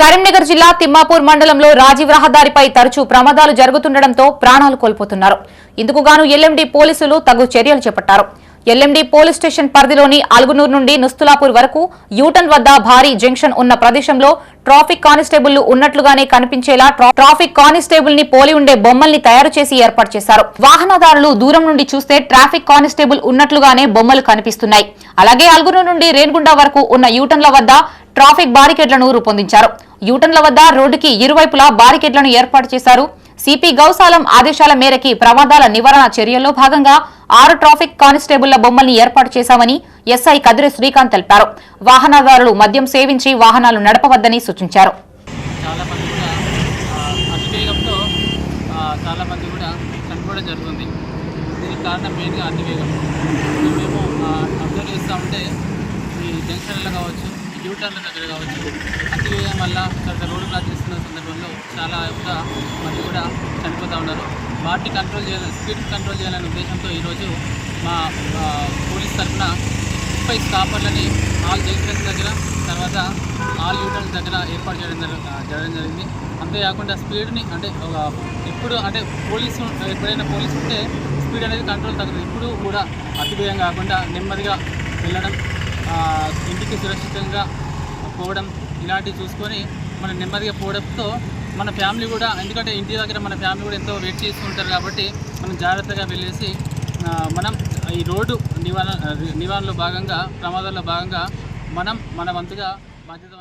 కరీంనగర్ జిల్లా తిమ్మాపూర్ మండలంలో రాజీవ్ రహదారిపై తరచూ ప్రమాదాలు జరుగుతుండటంతో ప్రాణాలు కోల్పోతున్నారు. ఇందుకుగాను ఎల్ఎండీ ఎల్ఎండి పోలీసులు తగు చర్యలు చేపట్టారు. ఎల్ఎండి పోలీస్ స్టేషన్ పరిధిలోని అల్గునూరు నుండి నుస్తులాపూర్ వరకు యూటర్న్ వద్ద భారీ జంక్షన్ ఉన్న ప్రదేశంలో ట్రాఫిక్ కానిస్టేబుల్ ఉన్నట్లుగానే కనిపించేలా ట్రా- ట్రాఫిక్ కానిస్టేబుల్ని పోలి ఉండే బొమ్మల్ని తయారు చేసి ఏర్పాటు చేశారు. వాహనదారులు దూరం నుండి చూస్తే ట్రాఫిక్ కానిస్టేబుల్ ఉన్నట్లుగానే బొమ్మలు కనిపిస్తున్నాయి. అలాగే అల్గునూరు నుండి రేణుగుండ వరకు ఉన్న యూటర్న్ల వద్ద ట్రాఫిక్ బారికేడ్లను రూపొందించారు. యూటర్న్ల వద్ద రోడ్డుకి ఇరువైపులా బారికేడ్లను ఏర్పాటు చేశారు. సిపి గౌసాలం ఆదేశాల మేరకి ప్రమాదాల నివారణ చర్యల్లో భాగంగా ఆరు ట్రాఫిక్ కానిస్టేబుళ్ళ బొమ్మల్ని ఏర్పాటు చేశామని ఎస్ఐ కదిరి శ్రీకాంత్ తెలిపారు. వాహనదారులు మద్యం సేవించి వాహనాలు నడపవద్దని సూచించారు. కూడా జరుగుతుంది. దీనికి కారణం మెయిన్గా అతివేగం. మేము అబ్జర్వ్ చేస్తూ ఉంటే యూటర్న్ల దగ్గర కావచ్చు అతివేగం వల్ల రోడ్డు క్రాస్ చేస్తున్న సందర్భంలో చాలా యొక్క మంది కూడా చనిపోతూ ఉన్నారు. వాటిని కంట్రోల్ చేయాలని స్పీడ్ కంట్రోల్ చేయాలనే ఉద్దేశంతో ఈరోజు మా పోలీస్ తరఫున ముప్పై స్టాపర్లని ఆల్ జంక్షన్స్ దగ్గర తర్వాత ఆల్ యూటర్న్స్ దగ్గర ఏర్పాటు చేయడం జరగడం జరిగింది. అంతేకాకుండా స్పీడ్ని అంటే ఒక ఎప్పుడు అంటే పోలీసు ఎప్పుడైనా పోలీసు ఉంటే స్పీడ్ అనేది కంట్రోల్ తగ్గదు. ఇప్పుడు కూడా అతివేయం కాకుండా నెమ్మదిగా వెళ్ళడం ఇంటికి సురక్షితంగా పోవడం ఇలాంటివి చూసుకొని మనం నెమ్మదిగా పోవడంతో మన ఫ్యామిలీ కూడా ఎందుకంటే ఇంటి దగ్గర మన ఫ్యామిలీ కూడా ఎంతో వెయిట్ చేస్తూ ఉంటారు కాబట్టి మనం జాగ్రత్తగా వెళ్ళేసి మనం ఈ రోడ్డు నివారణ నివారణలో భాగంగా ప్రమాదాల్లో భాగంగా మనం మన వంతుగా బాధ్యత